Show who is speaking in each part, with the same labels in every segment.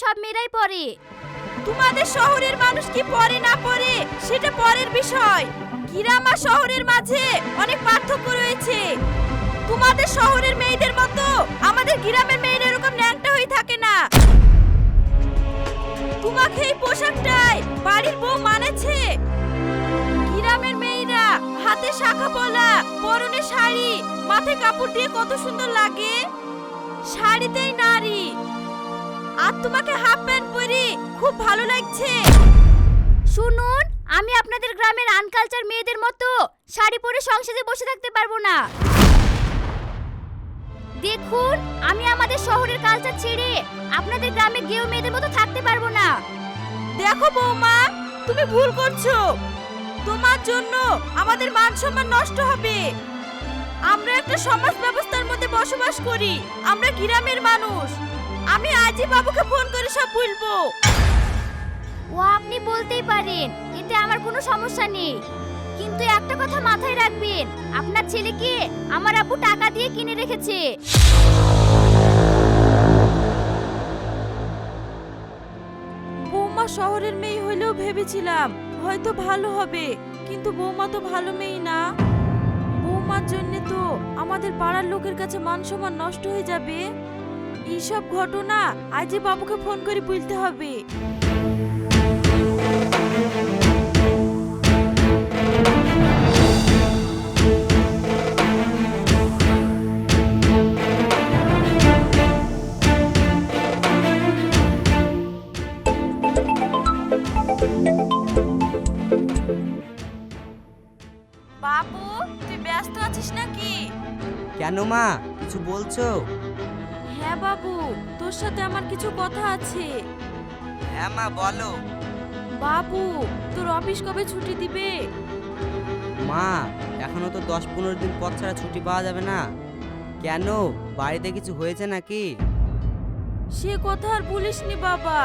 Speaker 1: সব মেয়েরাই পরে
Speaker 2: তোমাদের শহরের মানুষ কি পরে না পরে সেটা পরের বিষয়। গ্রাম আর শহরের মাঝে অনেক পার্থক্য রয়েছে। তোমাদের শহরের মেয়েদের মতো আমাদের গ্রামের মেয়েরা এরকম ন্যাংটা হয়ে থাকে না। তোমাকে এই পোশাকটাই বাড়ির বউ মানেছে গ্রামের মেয়েরা হাতে শাখা পলা, পরনে শাড়ি, মাথায় কাপড় দিয়ে কত সুন্দর লাগে। শাড়িতেই নারী। আর তোমাকে হাফ প্যান্ট পরি। খুব ভালো লাগছে।
Speaker 1: শুনুন, আমি আপনাদের গ্রামের আনকালচার মেয়েদের মতো শাড়ি পরে সংসারে বসে থাকতে পারব না। দেখুন, আমি আমাদের শহরের কালচার ছেড়ে আপনাদের গ্রামে গেও মেয়েদের মতো থাকতে পারব না।
Speaker 2: দেখো বৌমা, তুমি ভুল করছ। তোমার জন্য আমাদের মান সম্মান নষ্ট হবে। আমরা একটা সমাজ ব্যবস্থার মধ্যে বসবাস করি। আমরা গ্রামের মানুষ। আমি আজই বাবুকে ফোন করে সব বলব।
Speaker 1: ও আপনি বলতেই পারেন এতে আমার কোনো সমস্যা নেই। কিন্তু একটা কথা মাথায় রাখবেন আপনার ছেলেকে আমার আব্বু টাকা দিয়ে কিনে রেখেছে।
Speaker 2: বৌমা শহরের মেয়ে হলেও ভেবেছিলাম হয়তো ভালো হবে কিন্তু বৌমা তো ভালো মেয়ে না। বৌমার জন্য তো আমাদের পাড়ার লোকের কাছে মান সম্মান নষ্ট হয়ে যাবে। এইসব ঘটনা আজই বাবুকে ফোন করে বলতে হবে। বাবু, তুই ব্যস্ত আছিস নাকি?
Speaker 3: কেন মা? কিছু বলছো?
Speaker 2: বাবু তোর সাথে আমার কিছু কথা আছে।
Speaker 3: হ্যাঁ মা বলো।
Speaker 2: বাবু তোর অফিস কবে ছুটি দিবে?
Speaker 3: মা এখনও তো দশ পনেরো দিন পর ছাড়া ছুটি পাওয়া যাবে না। কেন? বাড়িতে কিছু হয়েছে নাকি?
Speaker 2: সে কথা আর বলিসনি বাবা।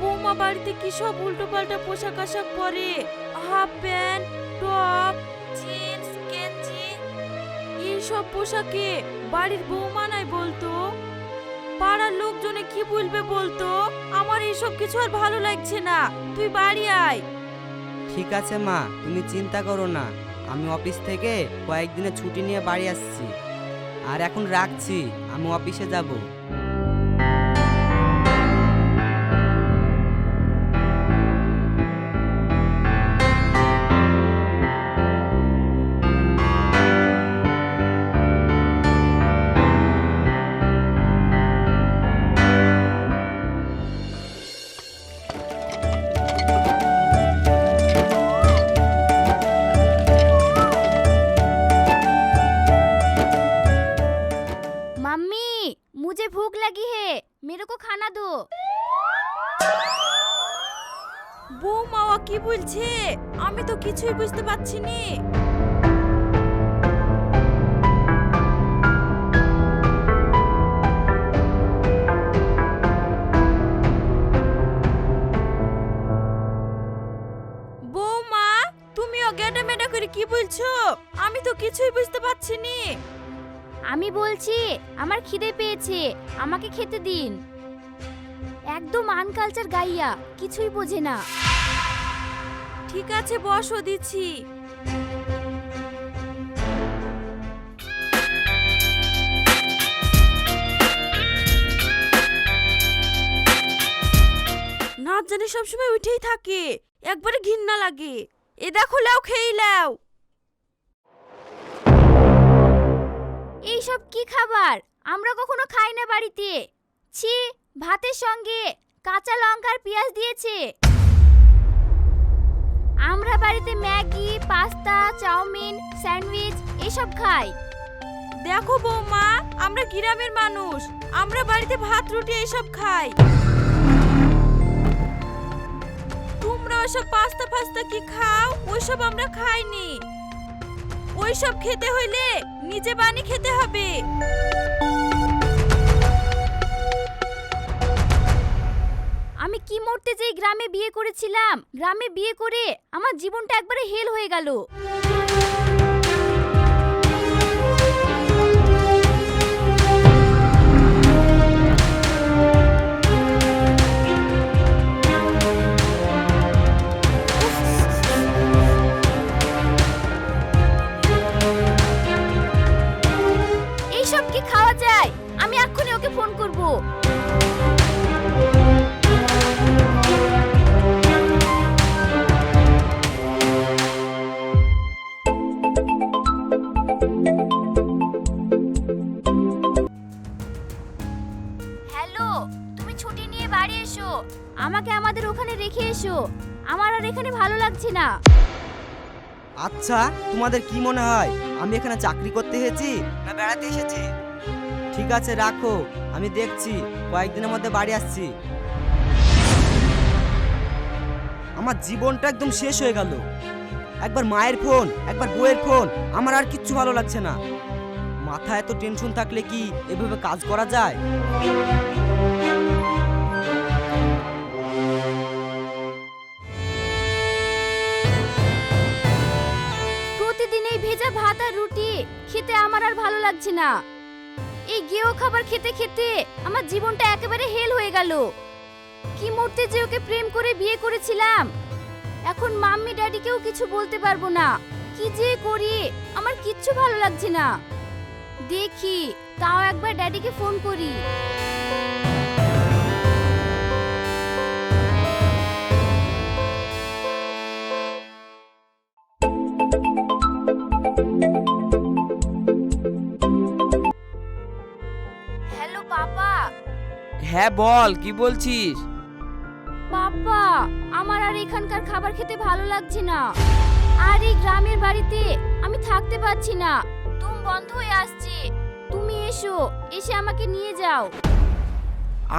Speaker 2: বৌমা বাড়িতে কি সব উল্টো পাল্টা পোশাক আশাক পরে? হাফ প্যান্ট টপ জিন্স গেঞ্জি। এইসব পোশাকে বাড়ির বৌমা নাই বলতো? পাড়ার লোকজনে কি বলবে বলতো? আমার এইসব কিছু আর ভালো লাগছে না। তুই বাড়ি আয়।
Speaker 3: ঠিক আছে মা, তুমি চিন্তা করো না। আমি অফিস থেকে কয়েকদিনের ছুটি নিয়ে বাড়ি আসছি। আর এখন রাখছি, আমি অফিসে যাব।
Speaker 2: কিছুই বুঝতে পারছি নি বৌমা, তুমিও গেটা মেটা করে কি বলছো? আমি তো কিছুই বুঝতে পারছি নি
Speaker 1: আমি বলছি, আমার খিদে পেয়েছে, আমাকে খেতে দিন। একদম আনকালচার গাইয়া, কিছুই বোঝে না।
Speaker 2: ঠিক আছে, বসো, দিচ্ছি। নাচ জানি সবসময় উঠেই থাকে, একবারে ঘৃণা লাগে। এ দেখো লাও খেয়ে লাও
Speaker 1: এইসব কি খাবার? আমরা কখনো খাই না বাড়িতে। ছি, ভাতের সঙ্গে কাঁচা লঙ্কার পেঁয়াজ দিয়েছে। আমরা বাড়িতে ম্যাগি, পাস্তা, চাউমিন, স্যান্ডউইচ এসব খাই।
Speaker 2: দেখো বৌমা, আমরা গ্রামের মানুষ। আমরা বাড়িতে ভাত, রুটি এসব খাই। তোমরা ওসব পাস্তা ফাস্তা কি খাও? ওইসব আমরা খাইনি। ওইসব খেতে হইলে নিজে বানি খেতে হবে।
Speaker 1: আমি কি মরতে যেই গ্রামে বিয়ে করেছিলাম? গ্রামে বিয়ে করে আমার জীবনটা একবারে হেল হয়ে গেল। বাড়ি এসো। আমাকে আমাদের ওখানে রেখে এসো। আমার আর এখানে ভালো লাগছে না।
Speaker 3: আচ্ছা তোমাদের কি মনে হয়? আমি এখানে চাকরি করতে এসেছি না বেড়াতে এসেছি? ঠিক আছে, রাখো। আমি দেখছি, কয়েকদিনের মধ্যে বাড়ি আসছি। আমার জীবনটা একদম শেষ হয়ে গেল। একবার মায়ের ফোন, একবার বউয়ের ফোন, আমার আর কিচ্ছু ভালো লাগছে না। মাথায় এত টেনশন থাকলে কি এভাবে কাজ করা যায়?
Speaker 1: লাগছে না। এই গেও খাবার খেতে খেতে আমার জীবনটা একেবারে হেল হয়ে গেল। কি মুহূর্তে যে ওকে প্রেম করে বিয়ে করেছিলাম। এখন মাম্মি ড্যাডিকেও কিছু বলতে পারব না। কি যে করি, আমার কিচ্ছু ভালো লাগছে না। দেখি, তাও একবার ড্যাডিকে ফোন করি।
Speaker 4: হ্যাঁ বল কি বলছিস?
Speaker 1: বাবা আমার আর এখানকার খাবার খেতে ভালো লাগছে না। আর এই গ্রামের বাড়িতে আমি থাকতে পারছি না। তুম বন্ধ হয়ে আসছে। তুমি এসো এসে আমাকে নিয়ে যাও।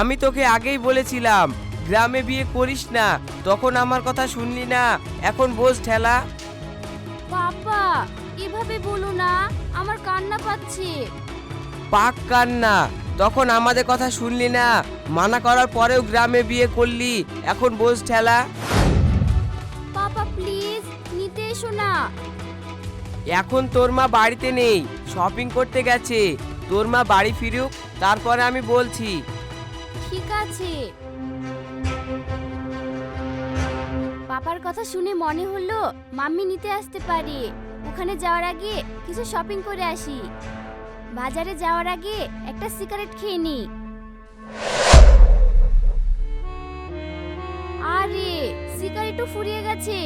Speaker 4: আমি তোকে আগেই বলেছিলাম গ্রামে বিয়ে করিস না। তখন আমার কথা শুনলি না। এখন বোঝ ঠেলা।
Speaker 1: বাবা এভাবে বলো না আমার কান্না পাচ্ছে।
Speaker 4: পাক কান্না। তখন আমাদের কথা শুনলি না? মানা করার পরেও গ্রামে বিয়ে করলি। এখন বোঝ ঠেলা।
Speaker 1: পাপা প্লিজ নিতে এসো না।
Speaker 4: এখন তোর মা বাড়িতে নেই শপিং করতে গেছে। তোর মা বাড়ি ফিরুক তারপরে আমি বলছি।
Speaker 1: ঠিক আছে। পাপার কথা শুনে মনে হলো মাম্মি নিতে আসতে পারে। ওখানে যাওয়ার আগে কিছু শপিং করে আসি। বাজারে যাওয়ার আগে একটা সিগারেট খেয়ে নি। আরে, সিগারেটও ফুরিয়ে গেছে।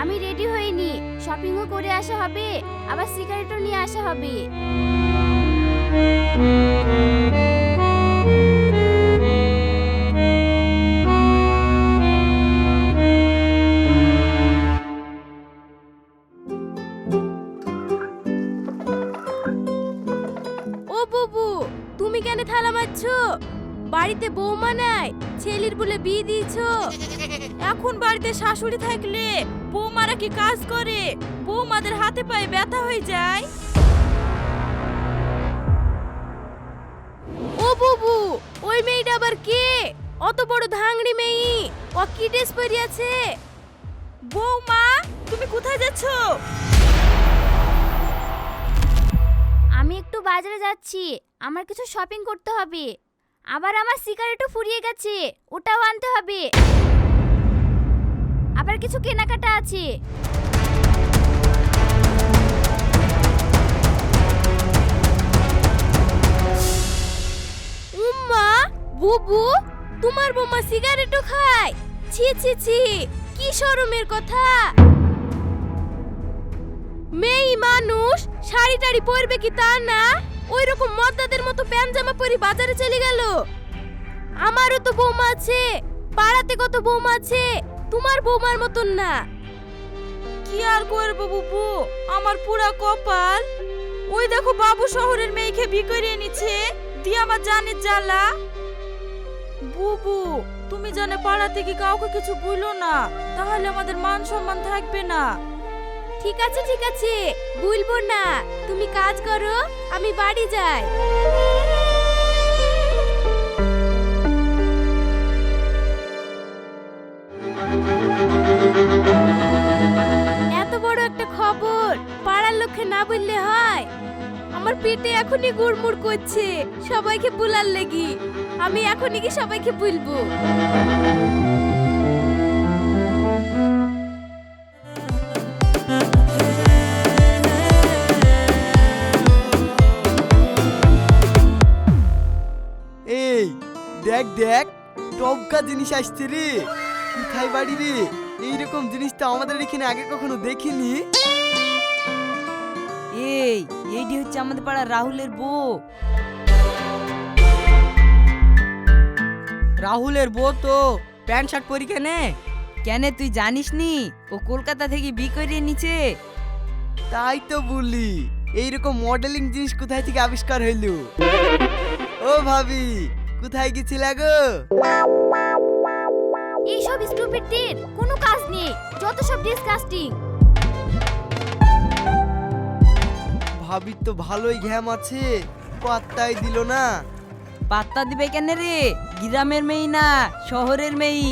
Speaker 1: আমি রেডি হইনি। শপিংও করে আসা হবে, আবার সিগারেটও নিয়ে আসা হবে।
Speaker 2: বাড়িতে বৌমা নাই, ছেলের বলে বিয়ে দিয়েছ। এখন বাড়িতে শাশুড়ি থাকলে বৌমারা কি কাজ করে? বৌমাদের হাতে পায়ে ব্যথা হয়ে যায়। ও বুবু, ওই মেয়েটা আবার কে? অত বড় ধাংড়ি মেয়ে, ও কি ড্রেস পরে আছে? বৌমা, তুমি কোথায় যাচ্ছো?
Speaker 1: আমি একটু বাজারে যাচ্ছি, আমার কিছু শপিং করতে হবে। আবার আমার সিগারেটও ফুরিয়ে গেছে। ওটাও আনতে হবে। আবার কিছু কেনাকাটা আছে।
Speaker 2: উম্মা, বুবু, তোমার বৌমা সিগারেটও খায়। ছি ছি ছি, কি শরমের কথা। মেয়ে মানুষ, শাড়ি টাড়ি পরবে কি তা না? ওই রকম মদ্দাদের মতো প্যান্ট জামা পরি বাজারে চলে গেল। আমারও তো বৌমা আছে, পাড়াতে কত বৌমা আছে, তোমার বৌমার মতন না। কি আর করব বুবু? আমার পুরা কপাল। ওই দেখো বাবু শহরের মেয়েকে বি করে এনেছে দিয়ে আমার জানের জ্বালা। বুবু, তুমি জানে পাড়া থেকে কাউকে কিছু বলো না, তাহলে আমাদের মান সম্মান থাকবে না। ঠিক আছে ঠিক আছে। বলব না। তুমি কাজ করো, আমি বাড়ি যাই।
Speaker 1: এত বড় একটা খবর, পাড়ার লোককে না বললে হয়? আমার পেটে এখনই গুড়মুড় করছে, সবাইকে বুলার লেগি। আমি এখনই কি সবাইকে বলব
Speaker 5: দেখ টপকা জিনিস আসছে রে। কোথায় বাড়ি রে? এইরকম জিনিস তো আমাদের এখানে আগে কখনো দেখিনি।
Speaker 3: এই এইটি হচ্ছে আমাদের পাড়ার রাহুলের বউ। রাহুলের বউ তো প্যান্ট শার্ট পরি কেনে? কেন তুই জানিস নি ও কলকাতা থেকে বি করে নিচে
Speaker 5: তাই তো বলি এইরকম মডেলিং জিনিস কোথায় থেকে আবিষ্কার হইল? ও ভাবি কোথায় গেছিলা গো?
Speaker 1: এইসব স্টুপিডদের কোনো কাজ নেই যত সব ডিসকাস্টিং
Speaker 5: ভাবির তো ভালোই ঘ্যাম আছে পাত্তাই দিল না।
Speaker 3: পাত্তা দিবে কেন রে? গ্রামের মেয়ে না শহরের মেয়ে।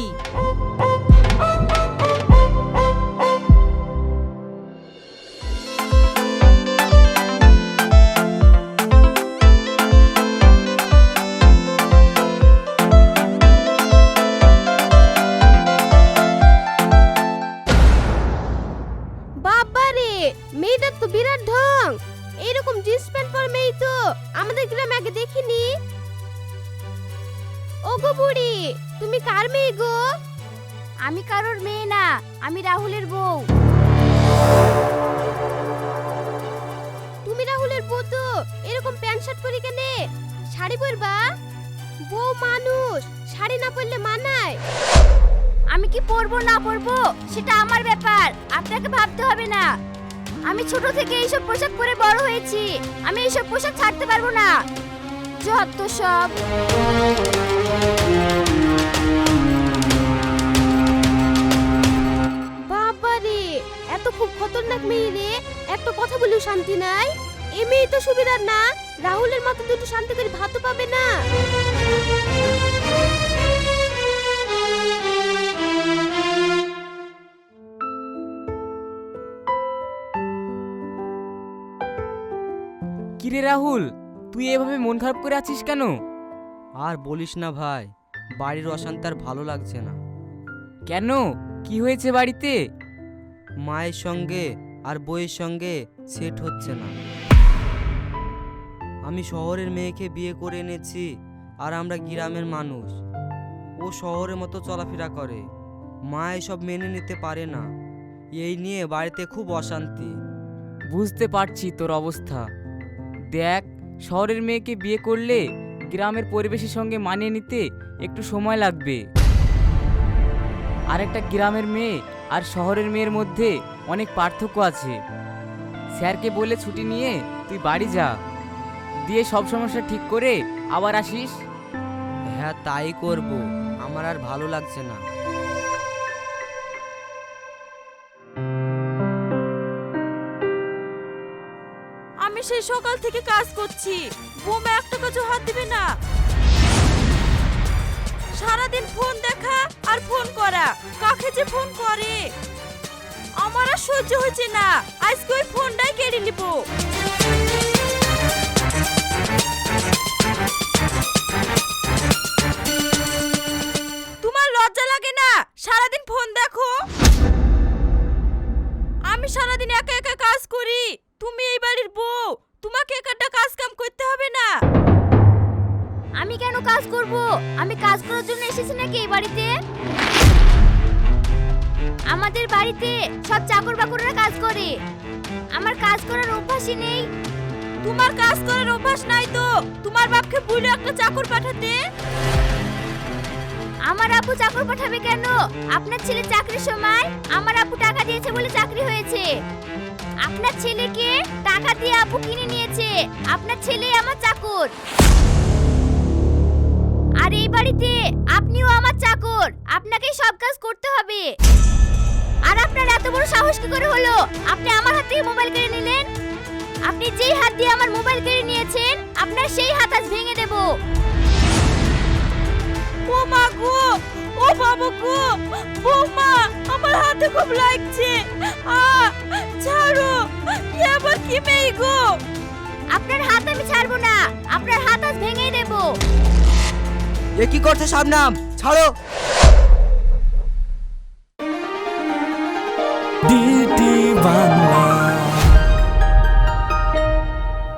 Speaker 1: না মানায়? আমি কি পরবো না পরবো সেটা আমার ব্যাপার। আপনাকে ভাবতে হবে না। আমি ছোট থেকে এইসব পোশাক পরে বড় হয়েছি। আমি এইসব পোশাক ছাড়তে পারব না। যত সব। এত খুব খতরনাক মেয়ে রে। একটা কথা বলেও শান্তি নাই। এ তো সুবিধার না। রাহুলের মতো দুটো শান্তি করে ভাতও পাবে না।
Speaker 6: কিরে রাহুল তুই এভাবে মন খারাপ করে আছিস কেন?
Speaker 3: আর বলিস না ভাই বাড়ির অশান্তি আর ভালো লাগছে না।
Speaker 6: কেন? কি হয়েছে বাড়িতে?
Speaker 3: মায়ের সঙ্গে আর বইয়ের সঙ্গে সেট হচ্ছে না। আমি শহরের মেয়েকে বিয়ে করে এনেছি আর আমরা গ্রামের মানুষ। ও শহরের মতো চলাফেরা করে। মা এসব মেনে নিতে পারে না। এই নিয়ে বাড়িতে খুব অশান্তি।
Speaker 6: বুঝতে পারছি তোর অবস্থা। দেখ, শহরের মেয়েকে বিয়ে করলে গ্রামের পরিবেশের সঙ্গে মানিয়ে নিতে একটু সময় লাগবে। আর একটা গ্রামের মেয়ে আর শহরের মেয়ের মধ্যে অনেক পার্থক্য আছে। স্যারকে বলে ছুটি নিয়ে তুই বাড়ি যা। দিয়ে সব সমস্যা ঠিক করে আবার আসিস?
Speaker 3: হ্যাঁ তাই করব। আমার আর ভালো লাগছে না।
Speaker 2: সেই সকাল থেকে কাজ করছি। বোমা একটা কাজও হাত দিবে না। সারাদিন ফোন দেখা আর ফোন করা। কাকে যে ফোন করে? আমার আর সহ্য হচ্ছে না। আজকে ওই ফোনটাই কেড়ে নিব। বলে একটা চাকর পাঠাতে?
Speaker 1: আমার আব্বু চাকর পাঠাবে কেন? আপনার ছেলে চাকরির সময় আমার আব্বু টাকা দিয়েছে বলে চাকরি হয়েছে। আপনার ছেলেকে টাকা দিয়ে আপু কিনে নিয়েছে। আপনার ছেলে আমার চাকর। আর এই বাড়িতে আপনিও আমার চাকর। আপনাকেই সব কাজ করতে হবে। আর আপনার এত বড় সাহস কি করে হলো? আপনি আমার হাত থেকে মোবাইল কেড়ে নিলেন? আপনি যেই হাত দিয়ে আমার মোবাইল কেড়ে নিয়েছেন আপনার সেই হাত আজ ভেঙে দেবো।
Speaker 2: ও মা গো ও বাবা গো বৌমা আমার হাতে খুব লাগছে। আ ছাড়ো এ আবার কি মেয়ে গো?
Speaker 1: আপনার হাত আমি ছাড়বো না আপনার হাত আজ ভেঙেই দেবো।
Speaker 3: এ কি করছে শাবনাম ছাড়ো।
Speaker 7: ডিটি বাংলা